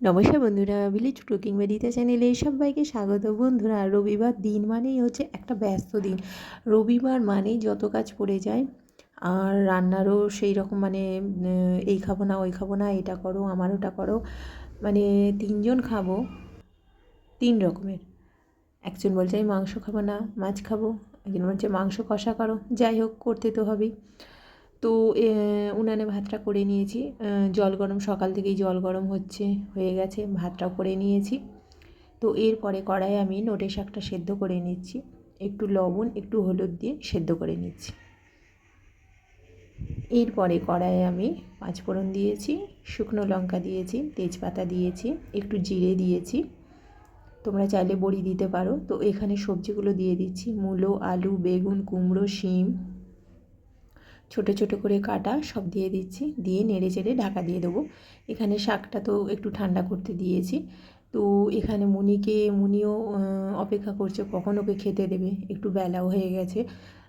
নমস্কার বন্ধুরা village cooking মেডিতে চ্যানেলে সবাইকে স্বাগত। বন্ধুরা, রবিবার দিন মানেই হচ্ছে একটা ব্যস্ত দিন। রবিবার মানেই যত কাজ পড়ে যায়, আর রান্নারও সেই রকম মানে এই খাব না, ওই খাব না, এটা করো আমার ওটা করো মানে তিনজন খাব, তিন রকমের। একজন বলছে, আমি মাংস খাব না, মাছ খাব। একজন বলছে, মাংস কষা করো। যাই হোক, করতে তো হবেই। তো উনানে ভাতটা করে নিয়েছি। জল গরম, সকাল থেকেই জল গরম হচ্ছে, হয়ে গেছে, ভাতটাও করে নিয়েছি। তো, এরপরে কড়াইয়ে আমি নোটে শাকটা সেদ্ধ করে নিচ্ছি। একটু লবণ, একটু হলুদ দিয়ে সেদ্ধ করে নিচ্ছি। এরপরে কড়াইয়ে আমি পাঁচফোড়ন দিয়েছি, শুকনো লঙ্কা দিয়েছি, তেজপাতা দিয়েছি, একটু জিরে দিয়েছি। তোমরা চাইলে বড়ি দিতে পারো। তো, এখানে সবজিগুলো দিয়ে দিচ্ছি। মূলো, আলু, বেগুন, কুমড়ো, শিম ছোট ছোট করে কাটা সব দিয়ে দিচ্ছি দিয়ে নেড়ে চেড়ে ঢাকা দিয়ে দেবো। এখানে শাকটা তো একটু ঠান্ডা করতে দিয়েছি। তো এখানে মুনিকে মুনিও অপেক্ষা করছে কখন ওকে খেতে দেবে একটু বেলাও হয়ে গেছে।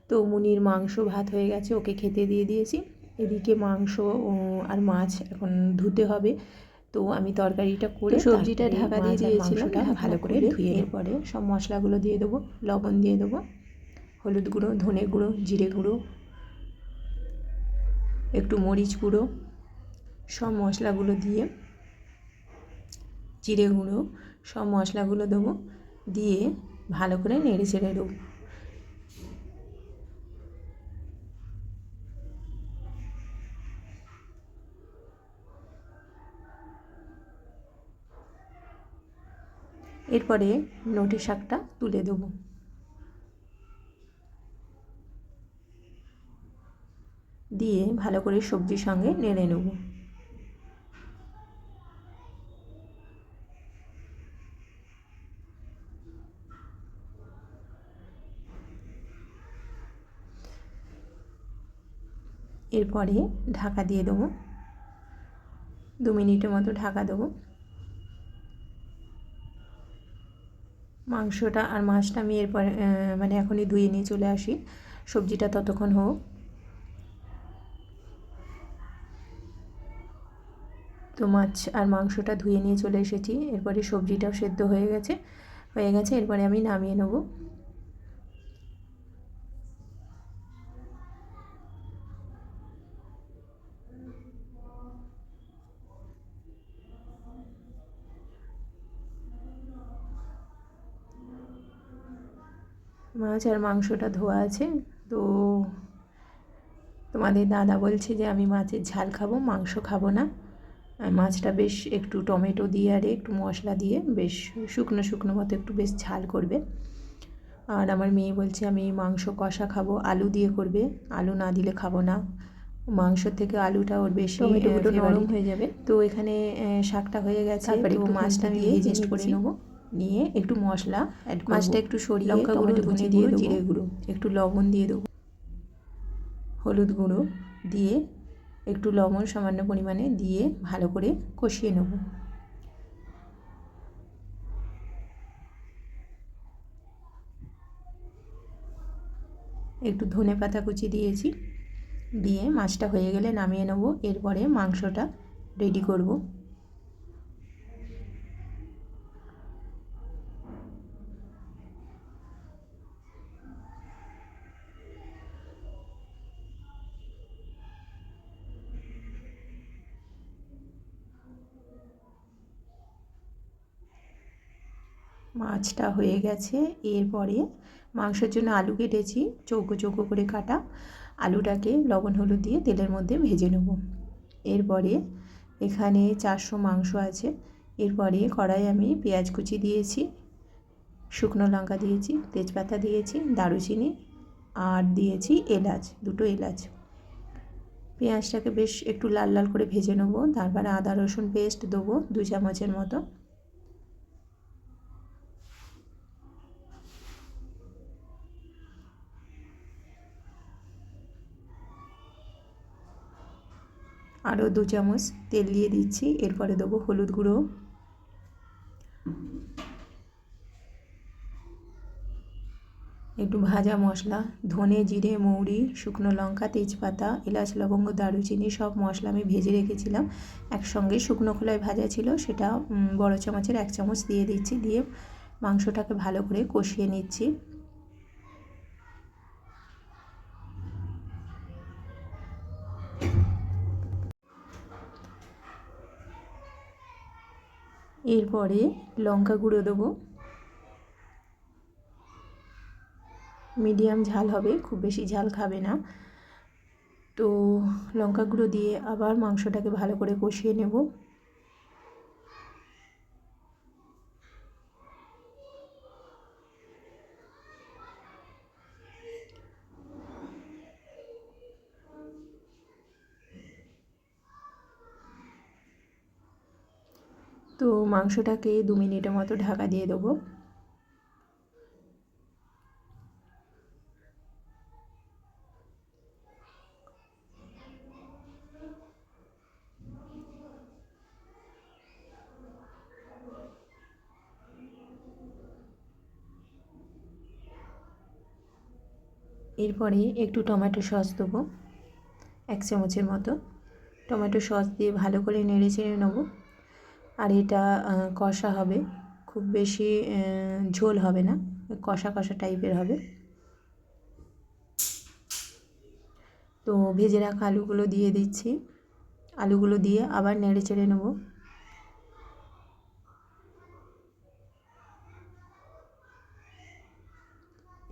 তো মুনির মাংস ভাত হয়ে গেছে ওকে খেতে দিয়ে দিয়েছি। এদিকে মাংস আর মাছ এখন ধুতে হবে। তো আমি তরকারিটা করে সবজিটা ঢাকা দিয়ে দিয়েছিলাম ভালো করে ধুয়ে এরপরে সব মশলাগুলো দিয়ে দেবো লবণ দিয়ে দেবো হলুদ গুঁড়ো ধনে গুঁড়ো জিরে গুঁড়ো একটু মরিচ গুঁড়ো, সব মশলাগুলো দিয়ে, জিরে গুঁড়ো, সব মশলাগুলো দেবো, দিয়ে ভালো করে নেড়ে চেড়ে দেবো। এরপরে নটি শাকটা তুলে দেবো। দিয়ে ভালো করে সবজির সঙ্গে নেড়ে নেব। এরপরে ঢাকা দিয়ে দেবো। দু মিনিটের মতো ঢাকা দেবো। মাংসটা আর মাছটা আমি এরপরে মানে এখনই ধুয়ে নিয়ে চলে আসি। সবজিটা ততক্ষণ হোক। তো মাছ আর মাংসটা ধুয়ে নিয়ে চলে এসেছি। এরপরে সবজিটাও সেদ্ধ হয়ে গেছে। হয়ে গেছে, এরপরে আমি নামিয়ে নেব। মাছ আর মাংসটা ধোয়া আছে। তো তোমাদের দাদা বলছে যে আমি মাছের ঝাল খাব, মাংস খাব না। মাছটা বেশ একটু টমেটো দিয়ে আর একটু মশলা দিয়ে বেশ শুকনো শুকনো মতো একটু বেশ ঝাল করবে। আর আমার মেয়ে বলছে আমি মাংস কষা খাব আলু দিয়ে করবে। আলু না দিলে খাব না। মাংস থেকে আলুটা ওর বেশি টমেটোগুলো নরম হয়ে যাবে। তো এখানে শাকটা হয়ে গেছে। তারপরে একটু মাছটা আমি ভেজে করে নেব। নিয়ে একটু মশলা মাছটা একটু সরিয়ে লঙ্কা গুঁড়ো ধনে দিয়ে জিরে গুঁড়ো। একটু লবণ দিয়ে দেবো। হলুদ গুঁড়ো দিয়ে একটু লবণ সামান্য পরিমাণে দিয়ে ভালো করে কষিয়ে নেব। একটু ধনে পাতা কুচি দিয়েছি, দিয়ে মাছটা হয়ে গেলে নামিয়ে নেব। এরপরে মাংসটা রেডি করব। মাছটা হয়ে গেছে। এরপরে মাংসের জন্য আলু কেটেছি, চৌকো চৌকো করে কাটা। আলুটাকে লবণ হলুদ দিয়ে তেলের মধ্যে ভেজে নেব। এরপরে এখানে চারশো মাংস আছে। এরপরে কড়াই আমি পেঁয়াজ কুচি দিয়েছি, শুকনো লঙ্কা দিয়েছি, তেজপাতা দিয়েছি, দারুচিনি আর দিয়েছি এলাচ, দুটো এলাচ। পেঁয়াজটাকে বেশ একটু লাল লাল করে ভেজে নেব। তারপরে আদা রসুন পেস্ট দেবো দু চামচের মতো। আরও দু চামচ তেল দিয়ে দিচ্ছি, এরপরে দেবো হলুদ গুঁড়ো। একটু ভাজা মশলা, ধনে, জিরে, মৌরি, শুকনো লঙ্কা, তেজপাতা, এলাচ, লবঙ্গ, দারুচিনি, সব মশলা আমি ভেজে রেখেছিলাম। একসঙ্গে শুকনো খোলায় ভাজা ছিল, সেটা বড় চামচের এক চামচ দিয়ে দিচ্ছি, দিয়ে মাংসটাকে ভালো করে কষিয়ে নিচ্ছি। এরপরে লঙ্কা গুঁড়ো দেবো। মিডিয়াম ঝাল হবে, খুব বেশি ঝাল খাবে না। তো লঙ্কা গুঁড়ো দিয়ে আবার মাংসটাকে ভালো করে কষিয়ে নেব। তো মাংসটাকে দু মিনিটের মতো ঢাকা দিয়ে দেবো। এরপরে একটু টমেটো সস দেবো, এক চামচের মতো। টমেটো সস দিয়ে ভালো করে নেড়ে চেড়ে নেব। আর এটা কষা হবে। খুব বেশি ঝোল হবে না, কষা কষা টাইপের হবে। তো ভেজে রাখা আলুগুলো দিয়ে দিচ্ছি। আলুগুলো দিয়ে আবার নেড়ে চেড়ে নেব।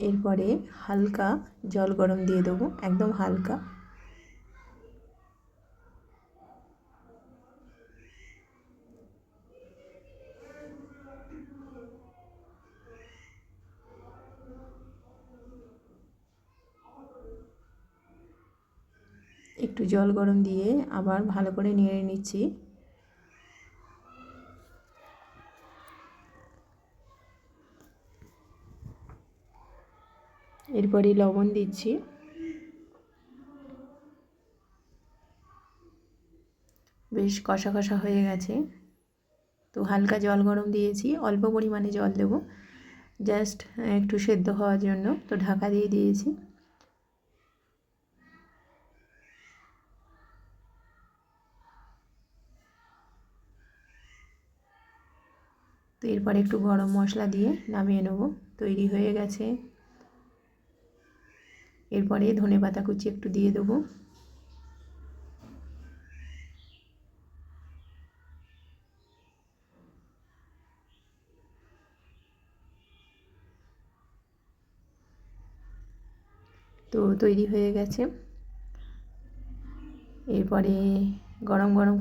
এরপরে হালকা জল গরম দিয়ে দেবো, একদম হালকা। একটু জল গরম দিয়ে আবার ভালো করে নেড়ে নিচ্ছি। এরপরে লবণ দিচ্ছি। বেশ কষা কষা হয়ে গেছে। তো হালকা জল গরম দিয়েছি, অল্প পরিমাণে জল দেবো। জাস্ট একটু সেদ্ধ হওয়ার জন্য। তো ঢাকা দিয়ে দিয়েছি। তো এরপর একটু গরম মশলা দিয়ে নামিয়ে নেব। তৈরি হয়ে গেছে। এরপরে ধনে পাতা কুচি একটু দিয়ে দেবো। তো তৈরি হয়ে গেছে। এরপরে গরম গরম